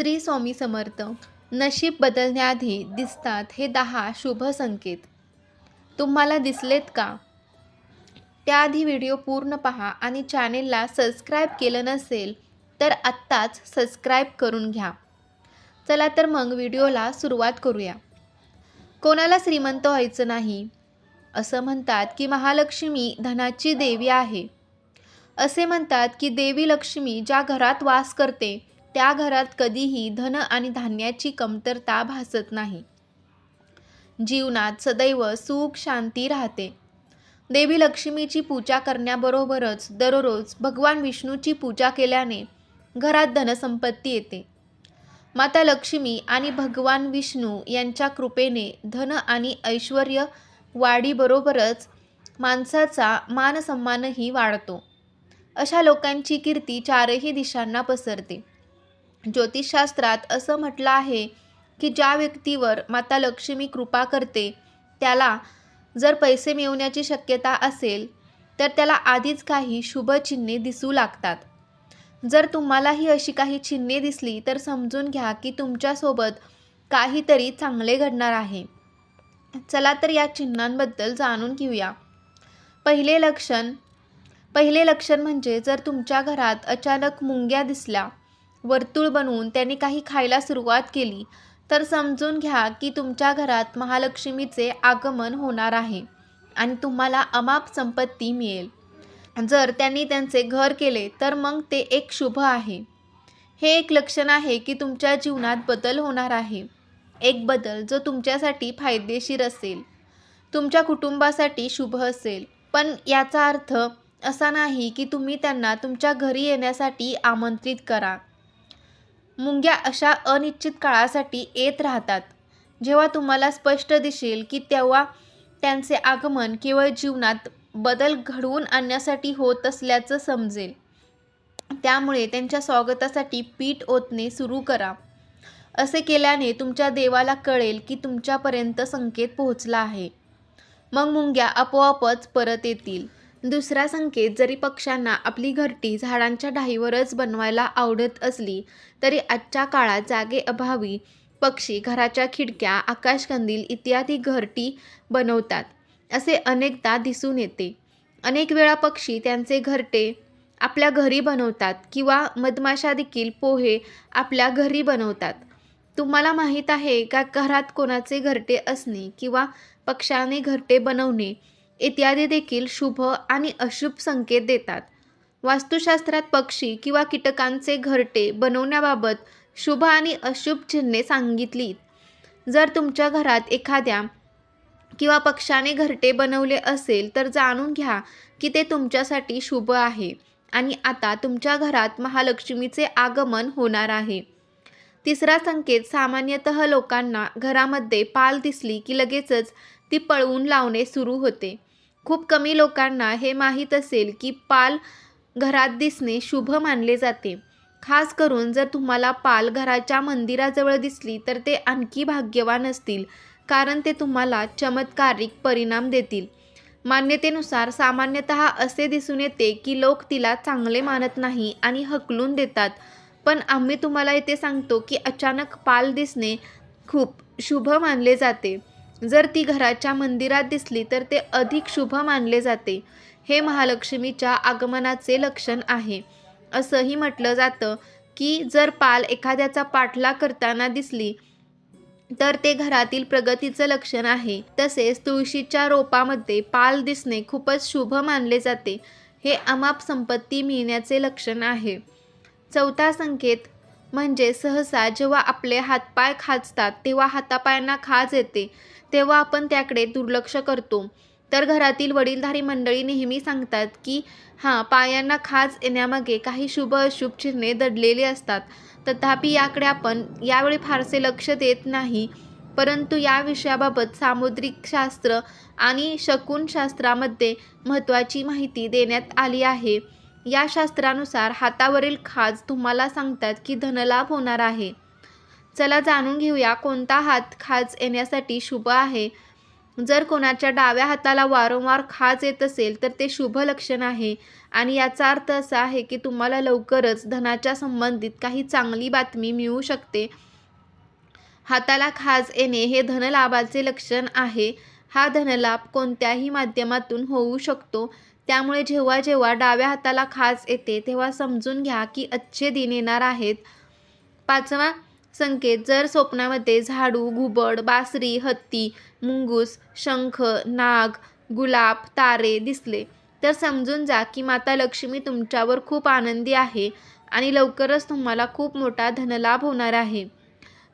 श्री स्वामी समर्थ नशीब बदलण्याआधी दिसतात हे दहा शुभ संकेत. तुम्हाला दिसलेत का? त्याआधी व्हिडिओ पूर्ण पहा आणि चॅनेलला सबस्क्राईब केलं नसेल तर आत्ताच सबस्क्राईब करून घ्या. चला तर मग व्हिडिओला सुरुवात करूया. कोणाला श्रीमंत व्हायचं नाही? असं म्हणतात की महालक्ष्मी धनाची देवी आहे. असे म्हणतात की देवी लक्ष्मी ज्या घरात वास करते त्या घरात कधीही धन आणि धान्याची कमतरता भासत नाही. जीवनात सदैव सुख शांती राहते. देवी लक्ष्मीची पूजा करण्याबरोबरच दररोज भगवान विष्णूची पूजा केल्याने घरात धनसंपत्ती येते. माता लक्ष्मी आणि भगवान विष्णू यांच्या कृपेने धन आणि ऐश्वर वाढीबरोबरच माणसाचा मानसन्मानही वाढतो. अशा लोकांची कीर्ती चारही दिशांना पसरते. ज्योतिषशास्त्रात असं म्हटलं आहे की ज्या व्यक्तीवर माता लक्ष्मी कृपा करते त्याला जर पैसे मिळवण्याची शक्यता असेल तर त्याला आधीच काही शुभचिन्हे दिसू लागतात. जर तुम्हालाही अशी काही चिन्हे दिसली तर समजून घ्या की तुमच्यासोबत काहीतरी चांगले घडणार आहे. चला तर या चिन्हांबद्दल जाणून घेऊया. पहिले लक्षण पहिले लक्षण म्हणजे जर तुमच्या घरात अचानक मुंग्या दिसल्या वर्तुळ बनवून त्यांनी काही खायला सुरुवात केली. तर समजून घ्या की तुमच्या घरात महालक्ष्मीचे आगमन होणार आहे आणि तुम्हाला अमाप संपत्ती मिळेल. जर त्यांनी त्यांचे घर केले तर मग ते एक शुभ आहे. हे एक लक्षण आहे की तुमच्या जीवनात बदल होणार आहे. एक बदल जो तुमच्यासाठी फायदेशीर असेल. तुमच्या कुटुंबासाठी शुभ असेल. पण याचा अर्थ असा नाही की तुम्ही त्यांना तुमच्या घरी येण्यासाठी आमंत्रित करा. मुंग्या अशा अनिश्चित काळासाठी येत राहतात. जेव्हा तुम्हाला स्पष्ट दिसेल की तेव्हा त्यांचे आगमन केवळ जीवनात बदल घडवून आणण्यासाठी होत असल्याचं समजेल. त्यामुळे त्यांच्या स्वागतासाठी पीठ ओतणे सुरू करा. असे केल्याने तुमच्या देवाला कळेल की तुमच्यापर्यंत संकेत पोहोचला आहे. मग मुंग्या आपोआपच परत येतील. दुसरा संकेत जरी पक्ष्यांना आपली घरटी झाडांच्या डाहीवरच बनवायला आवडत असली तरी आजच्या काळात जागेअभावी पक्षी घराच्या खिडक्या आकाशकंदील इत्यादी घरटी बनवतात असे अनेकदा दिसून येते. अनेक वेळा पक्षी त्यांचे घरटे आपल्या घरी बनवतात किंवा मधमाशा देखील पोहे आपल्या घरी बनवतात. तुम्हाला माहीत आहे का घरात कोणाचे घरटे असणे किंवा पक्ष्याने घरटे बनवणे इत्यादी देखील शुभ आणि अशुभ संकेत देतात. वास्तुशास्त्रात पक्षी किंवा कीटकांचे घरटे बनवण्याबाबत शुभ आणि अशुभ चिन्हे सांगितली जर तुमच्या घरात एखाद्या किंवा पक्षाने घरटे बनवले असेल तर जाणून घ्या की ते तुमच्यासाठी शुभ आहे आणि आता तुमच्या घरात महालक्ष्मीचे आगमन होणार आहे. तिसरा संकेत सामान्यतः लोकांना घरामध्ये पाल दिसली की लगेचच ती पळवून लावणे सुरू होते. खूप कमी लोकांना हे माहीत असेल की पाल घरात दिसणे शुभ मानले जाते. खास करून जर तुम्हाला पाल घराच्या मंदिराजवळ दिसली तर ते आणखी भाग्यवान असतील कारण ते तुम्हाला चमत्कारिक परिणाम देतील. मान्यतेनुसार सामान्यतः असे दिसून येते की लोक तिला चांगले मानत नाही आणि हकलून देतात. पण आम्ही तुम्हाला इथे सांगतो की अचानक पाल दिसणे खूप शुभ मानले जाते. जर ती घराच्या मंदिरात दिसली तर ते अधिक शुभ मानले जाते. हे महालक्ष्मीच्या आगमनाचे लक्षण आहे. असंही म्हटलं जातं की जर पाल एखाद्याचा पाठला करताना दिसली तर ते घरातील प्रगतीचं लक्षण आहे. तसेच तुळशीच्या रोपामध्ये पाल दिसणे खूपच शुभ मानले जाते. हे अमाप संपत्ती मिळण्याचे लक्षण आहे. चौथा संकेत म्हणजे सहसा जेव्हा आपले हातपाय खाजतात तेव्हा हातापायांना खाज येते तेव्हा आपण त्याकडे दुर्लक्ष करतो. तर घरातील वडीलधारी मंडळी नेहमी सांगतात की हां पायांना खाज येण्यामागे काही शुभ अशुभ चिन्हे दडलेली असतात. तथापि याकडे आपण यावेळी फारसे लक्ष देत नाही. परंतु या विषयाबाबत सामुद्रिक शास्त्र आणि शकूनशास्त्रामध्ये महत्त्वाची माहिती देण्यात आली आहे. या शास्त्रानुसार हातावरील खाज तुम्हाला सांगतात की धनलाभ होणार आहे. चला जाणून घेऊया कोणता हात खाज येण्यासाठी शुभ आहे. जर कोणाच्या डाव्या हाताला वारंवार खाज येत असेल तर ते शुभ लक्षण आहे. आणि याचा अर्थ असा आहे की तुम्हाला लवकरच धनाच्या संबंधित काही चांगली बातमी मिळू शकते. हाताला खाज येणे हे धनलाभाचे लक्षण आहे. हा धनलाभ कोणत्याही माध्यमातून होऊ शकतो. त्यामुळे जेव्हा जेव्हा डाव्या हाताला खाज येते तेव्हा समजून घ्या की अच्छे दिन येणार आहेत. पाचवा संकेत जर स्वप्नामध्ये झाडू घुबड बासरी हत्ती मुंगूस शंख नाग गुलाब तारे दिसले तर समजून जा की माता लक्ष्मी तुमच्यावर खूप आनंदी आहे आणि लवकरच तुम्हाला खूप मोठा धनलाभ होणार आहे.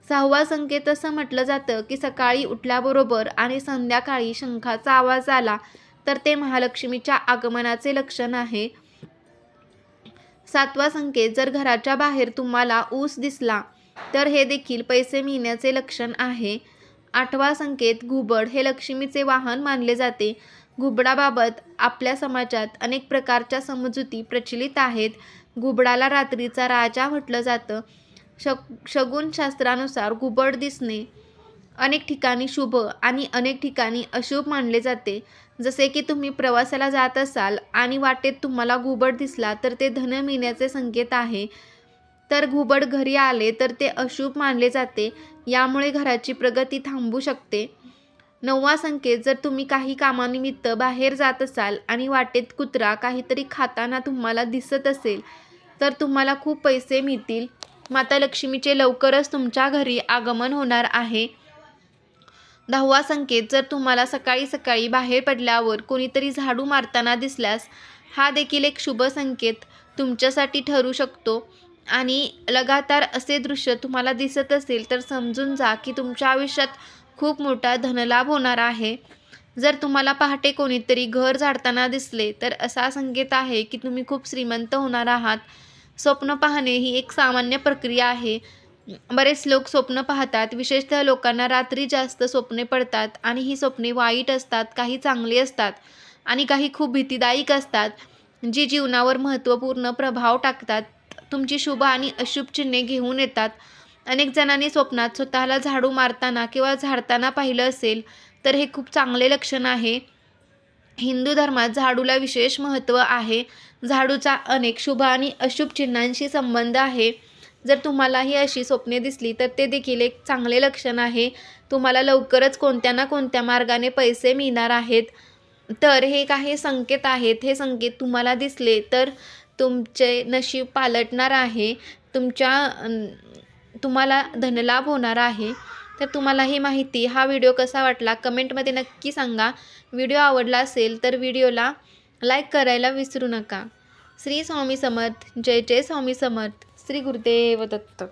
सहावा संकेत असं म्हटलं जातं की सकाळी उठल्याबरोबर आणि संध्याकाळी शंखाचा आवाज आला तर ते महालक्ष्मीच्या आगमनाचे लक्षण आहे. सातवा संकेत जर घराच्या बाहेर तुम्हाला ऊस दिसला तर हे देखील पैसे मिळण्याचे लक्षण आहे. आठवा संकेत घुबड हे लक्ष्मीचे वाहन मानले जाते. घुबडाबाबत आपल्या समाजात अनेक प्रकारच्या समजुती प्रचलित आहेत. घुबडाला रात्रीचा राजा म्हटलं जातं. शक शगुनशास्त्रानुसार घुबड दिसणे अनेक ठिकाणी शुभ आणि अनेक ठिकाणी अशुभ मानले जाते. जसे की तुम्ही प्रवासाला जात असाल आणि वाटेत तुम्हाला घुबड दिसला तर ते धन मिळण्याचे संकेत आहे. तर घुबड घरी आले तर ते अशुभ मानले जाते. यामुळे घराची प्रगती थांबू शकते. नववा संकेत जर तुम्ही काही कामानिमित्त बाहेर जात असाल आणि वाटेत कुत्रा काहीतरी खाताना तुम्हाला दिसत असेल तर तुम्हाला खूप पैसे मिळतील. माता लक्ष्मीचे लवकरच तुमच्या घरी आगमन होणार आहे. दहावा संकेत जर तुम्हाला सकाळी सकाळी बाहेर पडल्यावर कोणीतरी झाडू मारताना दिसल्यास हा देखील एक शुभ संकेत. तुमच्यासाठी ठरू शकतो. आणि लगातार असे दृश्य तुम्हाला दिसत असेल तर समजून जा की तुमच्या आयुष्यात खूप मोठा धनलाभ होणार आहे. जर तुम्हाला पहाटे कोणीतरी घर झाडताना दिसले तर असा संकेत आहे की तुम्ही खूप श्रीमंत होणार आहात. स्वप्न पाहणे ही एक सामान्य प्रक्रिया आहे. बरेच लोक स्वप्न पाहतात विशेषतः लोकांना रात्री जास्त स्वप्ने पडतात आणि ही स्वप्ने वाईट असतात काही चांगली असतात आणि काही खूप भीतीदायक असतात जी जीवनावर महत्त्वपूर्ण प्रभाव टाकतात. तुमची शुभ आणि अशुभ चिन्हे घेऊन येतात. अनेक जणांनी स्वप्नात स्वतःला झाडू मारताना किंवा झाडताना पाहिलं असेल तर हे खूप चांगले लक्षण आहे. हिंदू धर्मात झाडूला विशेष महत्त्व आहे. झाडूचा अनेक शुभ आणि अशुभ चिन्हांशी संबंध आहे. जर तुम्हाला ही अशी स्वप्ने दिसली तर ते देखील एक चांगले लक्षण आहे. तुम्हाला लवकरच कोणत्या ना कोणत्या मार्गाने पैसे मिळणार आहेत. तर हे काही संकेत आहेत. हे संकेत तुम्हाला दिसले तर तुमचे नशीब पालटणार आहे. तुमच्या तुम्हाला धनलाभ होणार आहे. तर तुम्हाला ही माहिती. हा व्हिडिओ कसा वाटला? कमेंटमध्ये नक्की सांगा. व्हिडिओ आवडला असेल तर व्हिडिओला लाईक करायला विसरू नका. श्री स्वामी समर्थ. जय जय स्वामी समर्थ. श्री गुरुदेव दत्त.